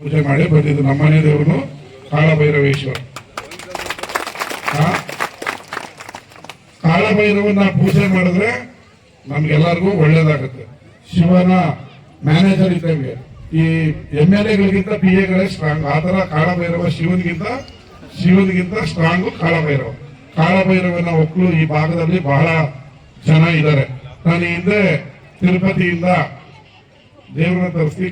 ಪೂಜೆ ಮಾಡಿ ಬಂದಿದ್ದು ನಮ್ಮನೆ ದೇವರು ಕಾಳಭೈರವೇಶ್ವರ. ಕಾಳಭೈರವನ್ನ ಪೂಜೆ ಮಾಡಿದ್ರೆ ನಮ್ಗೆಲ್ಲರಿಗೂ ಒಳ್ಳೇದಾಗುತ್ತೆ. ಶಿವನ ಮ್ಯಾನೇಜರ್ ಇದ್ದಂಗೆ, ಈ ಎಂ ಎಲ್ ಎಗಳಿಗಿಂತ ಪಿ ಎಗಳೇ ಸ್ಟ್ರಾಂಗ್ ಆ ಥರ ಕಾಳಭೈರವ ಶಿವನಿಗಿಂತ ಶಿವನಿಗಿಂತ ಸ್ಟ್ರಾಂಗು ಕಾಳಭೈರವ. ಕಾಳಭೈರವನ ಒಕ್ಕಲು ಈ ಭಾಗದಲ್ಲಿ ಬಹಳ ಜನ ಇದ್ದಾರೆ. ನಾನು ಹಿಂದೆ ತಿರುಪತಿಯಿಂದ ದೇವರ ತರಿಸಿ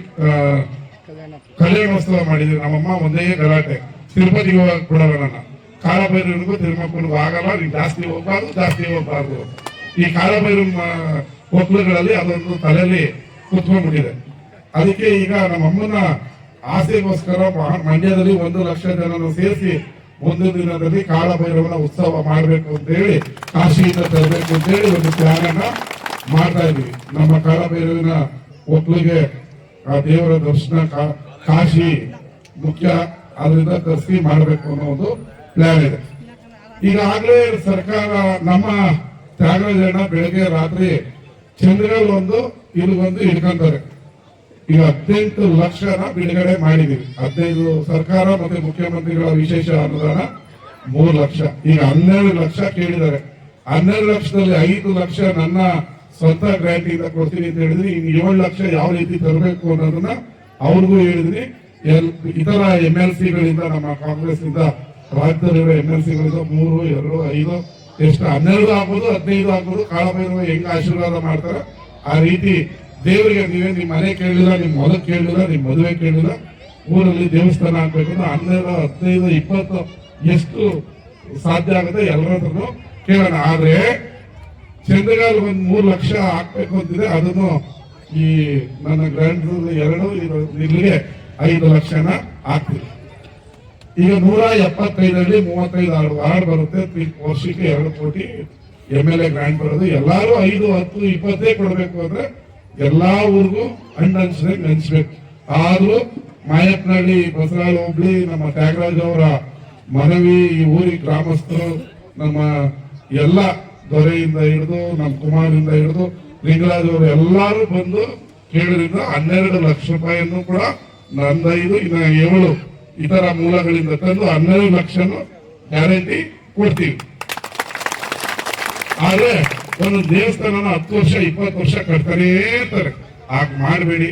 ಕಲ್ಯಾಣೋತ್ಸವ ಮಾಡಿದ್ರು. ನಮ್ಮಮ್ಮ ಒಂದೇ ಗಲಾಟೆ. ತಿರುಪತಿಗೆ ಹೋಗಕ್ ಬಿಡಲ್ಲ ನನ್ನ. ಕಾಲಭೈರವನಿಗೂ ತಿರುಮಕ್ಕನಿಗೂ ಆಗಲ್ಲ. ನೀವು ಜಾಸ್ತಿ ಹೋಗ್ಬಾರ್ದು ಜಾಸ್ತಿ ಹೋಗ್ಬಾರ್ದು. ಈ ಕಾಲಭೈರವ ಒಕ್ಕಲುಗಳಲ್ಲಿ ಅದೊಂದು ತಲೆಯಲ್ಲಿ ಕುತ್ಕೊಂಡ್ಬಿಟ್ಟಿದೆ. ಅದಕ್ಕೆ ಈಗ ನಮ್ಮಮ್ಮನ ಆಸೆಗೋಸ್ಕರ ಮಂಡ್ಯದಲ್ಲಿ ಒಂದು ಲಕ್ಷ ಜನರು ಸೇರಿಸಿ ಒಂದು ದಿನದಲ್ಲಿ ಕಾಳಭೈರವನ ಉತ್ಸವ ಮಾಡಬೇಕು ಅಂತ ಹೇಳಿ, ಕಾಶಿಯಿಂದ ತರಬೇಕು ಅಂತ ಹೇಳಿ ಒಂದು ಪ್ಲಾನ್ ಅನ್ನ ಮಾಡ್ತಾ ಇದ್ವಿ ನಮ್ಮ ಕಾಳಭೈರವಿನ ಒಕ್ಕಲಿಗೆ ಆ ದೇವರ ದರ್ಶನ ಕಾಶಿ ಮುಖ್ಯ ಅದರಿಂದ ತರಿಸಿ ಮಾಡಬೇಕು ಅನ್ನೋ ಒಂದು ಪ್ಲಾನ್ ಇದೆ. ಈಗಾಗಲೇ ಸರ್ಕಾರ ನಮ್ಮ ತ್ಯಾಗರಾಜಣ್ಣ ಬೆಳಗ್ಗೆ ರಾತ್ರಿ ಚಂದ್ರಲ್ಲೊಂದು ಒಂದು ಬಂದು ಇಟ್ಕೊಂತಾರೆ ಈಗ ಹದಿನೆಂಟು ಲಕ್ಷನ ಬಿಡುಗಡೆ ಮಾಡಿದೀವಿ. ಹದಿನೈದು ಸರ್ಕಾರ ಮತ್ತೆ ಮುಖ್ಯಮಂತ್ರಿಗಳ ವಿಶೇಷ ಅನುದಾನ ಮೂರು ಲಕ್ಷ. ಈಗ ಹನ್ನೆರಡು ಲಕ್ಷ ಕೇಳಿದ್ದಾರೆ. ಹನ್ನೆರಡು ಲಕ್ಷದಲ್ಲಿ ಐದು ಲಕ್ಷ ನನ್ನ ಸ್ವಂತ ಗ್ರಾಂಟ್ ಇಂದ ಕೊಡ್ತೀನಿ ಅಂತ ಹೇಳಿದ್ರಿ ಇನ್ನು ಏಳು ಲಕ್ಷ ಯಾವ ರೀತಿ ತರಬೇಕು ಅನ್ನೋದನ್ನ ಅವ್ರಿಗೂ ಹೇಳಿದ್ರಿ. ಎಲ್ ಇತರ ಎಂ ಎಲ್ ಸಿಗಳಿಂದ ನಮ್ಮ ಕಾಂಗ್ರೆಸ್ ಇಂದ ರಾಜ್ಯದಲ್ಲಿರೋ ಎಂ ಎಲ್ ಸಿಗಳಿಂದ ಮೂರು, ಎರಡು, ಐದು, ಎಷ್ಟು ಹನ್ನೆರಡು ಆಗ್ಬೋದು, ಹದಿನೈದು ಆಗ್ಬೋದು, ಕಾಳಭೈರವ ಹೆಂಗೆ ಆಶೀರ್ವಾದ ಮಾಡ್ತಾರೆ? ಆ ರೀತಿ ದೇವರಿಗೆ ನೀವೇ ನಿಮ್ಮ ಮನೆ ಕೇಳಿಲ್ಲ ನಿಮ್ಮ ಹೊಲ ಕೇಳಿಲ್ಲ ನಿಮ್ಮ ಮದುವೆ ಕೇಳಿಲ್ಲ. ಊರಲ್ಲಿ ದೇವಸ್ಥಾನ ಆಗ್ಬೇಕು ಅಂದ್ರೆ ಹನ್ನೆರಡು, ಹದಿನೈದು, ಇಪ್ಪತ್ತು ಎಷ್ಟು ಸಾಧ್ಯ ಆಗುತ್ತೆ ಎಲ್ಲರ ಹತ್ರನು ಕೇಳೋಣ. ಆದ್ರೆ ಚಂದ್ರಗಾಲ್ ಒಂದ್ ಮೂರು ಲಕ್ಷ ಹಾಕ್ಬೇಕು ಅಂತಿದೆ ಅದನ್ನು ಈ ನನ್ನ ಗ್ರ್ಯಾಂಡ್ ಎರಡು ಇಲ್ಲಿಗೆ ಐದು ಲಕ್ಷನ ಹಾಕ್ತೀವಿ. ಈಗ ನೂರ ಎಪ್ಪತ್ತೈದರಲ್ಲಿ ಮೂವತ್ತೈದು ವಾರ್ಡ್ ಬರುತ್ತೆ. ವರ್ಷಕ್ಕೆ ಎರಡು ಕೋಟಿ ಎಂ ಎಲ್ ಎ ಗ್ರ್ಯಾಂಡ್ ಬರೋದು. ಎಲ್ಲಾರು ಐದು, ಹತ್ತು, ಇಪ್ಪತ್ತೇ ಕೊಡಬೇಕು ಅಂದ್ರೆ ಎಲ್ಲಾ ಊರಿಗೂ ಹಣ್ಣು ಹಂಚ್ಬೇಕು ನೆನ್ಸ್ಬೇಕು. ಆದ್ರೂ ಮಾಯಪ್ಪನಹಳ್ಳಿ ಬಸರಾಳ ಹೋಬ್ಳಿ, ನಮ್ಮ ತ್ಯಾಗರಾಜ್ ಅವರ ಮನವಿ, ಈ ಊರಿ ಗ್ರಾಮಸ್ಥರು, ನಮ್ಮ ಎಲ್ಲ ದೊರೆಯಿಂದ ಹಿಡಿದು ನಮ್ಮ ಕುಮಾರಿಂದ ಹಿಡಿದು, ಲಿಂಗರಾಜ್ ಅವರು ಎಲ್ಲಾರು ಬಂದು ಕೇಳಿದ್ರಿಂದ ಹನ್ನೆರಡು ಲಕ್ಷ ರೂಪಾಯಿಯನ್ನು ಕೂಡ ನಂದೈದು, ಇನ್ನ ಏಳು ಇತರ ಮೂಲಗಳಿಂದ ತಂದು ಹನ್ನೆರಡು ಲಕ್ಷನು ಗ್ಯಾರಂಟಿ ಕೊಡ್ತೀವಿ. ಆದ್ರೆ ಒಂದು ದೇವಸ್ಥಾನನ ಹತ್ತು ವರ್ಷ, ಇಪ್ಪತ್ತು ವರ್ಷ ಕಟ್ತಾನೇ ಇರ್ತಾರೆ. ಆಗ ಮಾಡಬೇಡಿ.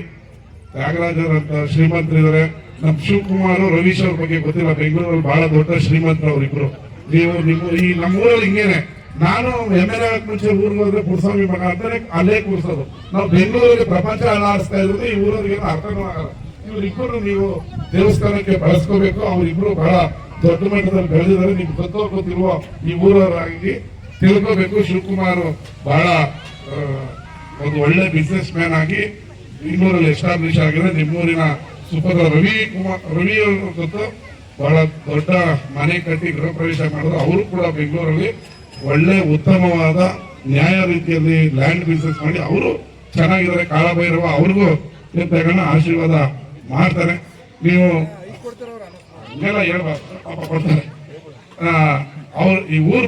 ತ್ಯಾಗರಾಜರ್ ಅಂತ ಶ್ರೀಮಂತರಿದ್ದಾರೆ ನಮ್ ಶಿವಕುಮಾರ್ ರವೀಶ್ ಅವ್ರ ಬಗ್ಗೆ ಗೊತ್ತಿಲ್ಲ. ಬೆಂಗಳೂರಲ್ಲಿ ಬಹಳ ದೊಡ್ಡ ಶ್ರೀಮಂತರು ಅವರಿಬ್ರು. ನೀವು ನಿಮ್ಮ ಈ ನಮ್ಮೂರಲ್ಲಿ ಹಿಂಗೇನೆ. ನಾನು ಎಂ ಎಲ್ ಎ ಮುಂಚೆ ಊರಿಗೆ ಹೋದ್ರೆ ಪುರಸ್ವಾಮಿ ಮಗ ಅಂತಾನೆ ಅಲ್ಲೇ ಕೂರ್ಸೋದು. ನಾವು ಬೆಂಗಳೂರಿಗೆ ಪ್ರಪಂಚ ಅಲ್ಲಾಡಿಸ್ತಾ ಇರೋದು ಈ ಊರವ್ರಿಗೆ ಅರ್ಥನೂ ಆಗಲ್ಲ. ಇವರಿಬ್ಬರು ನೀವು ದೇವಸ್ಥಾನಕ್ಕೆ ಬಳಸ್ಕೋಬೇಕು, ಅವರಿಬ್ರು ಬಹಳ ದೊಡ್ಡ ಮಟ್ಟದಲ್ಲಿ ಬೆಳೆದಿದ್ದಾರೆ. ನಿಮ್ಗೆ ಗೊತ್ತೋಗುತ್ತಿರುವ ಈ ಊರವರಾಗಿ ತಿಳ್ಕೋಬೇಕು. ಶಿವಕುಮಾರ್ ಬಹಳ ಒಂದು ಒಳ್ಳೆ ಬಿಸ್ನೆಸ್ ಮ್ಯಾನ್ ಆಗಿ ಬೆಂಗಳೂರಲ್ಲಿ ಎಸ್ಟಾಬ್ಲಿಷ್ ಆಗಿದೆ ನಿಮ್ಮೂರಿನ ಸುಪದ ರವಿ ಕುಮಾರ್, ರವಿ ಅವರು ಗೊತ್ತು ಬಹಳ ದೊಡ್ಡ ಮನೆ ಕಟ್ಟಿ ಗೃಹ ಪ್ರವೇಶ ಮಾಡಿದ್ರು. ಅವರು ಕೂಡ ಬೆಂಗಳೂರಲ್ಲಿ ಒಳ್ಳೆ ಉತ್ತಮವಾದ ನ್ಯಾಯ ರೀತಿಯಲ್ಲಿ ಲ್ಯಾಂಡ್ ಬಿಸ್ನೆಸ್ ಮಾಡಿ ಅವರು ಚೆನ್ನಾಗಿದ್ದಾರೆ ಕಾಳಭೈರವ ಅವ್ರಿಗೂ ತಗೊಂಡ ಆಶೀರ್ವಾದ ಮಾಡ್ತಾರೆ. ನೀವು ಹೇಳ್ಬಾರ್ದು ಕೊಡ್ತಾರೆ. ಅವ್ರು ಈ ಊರು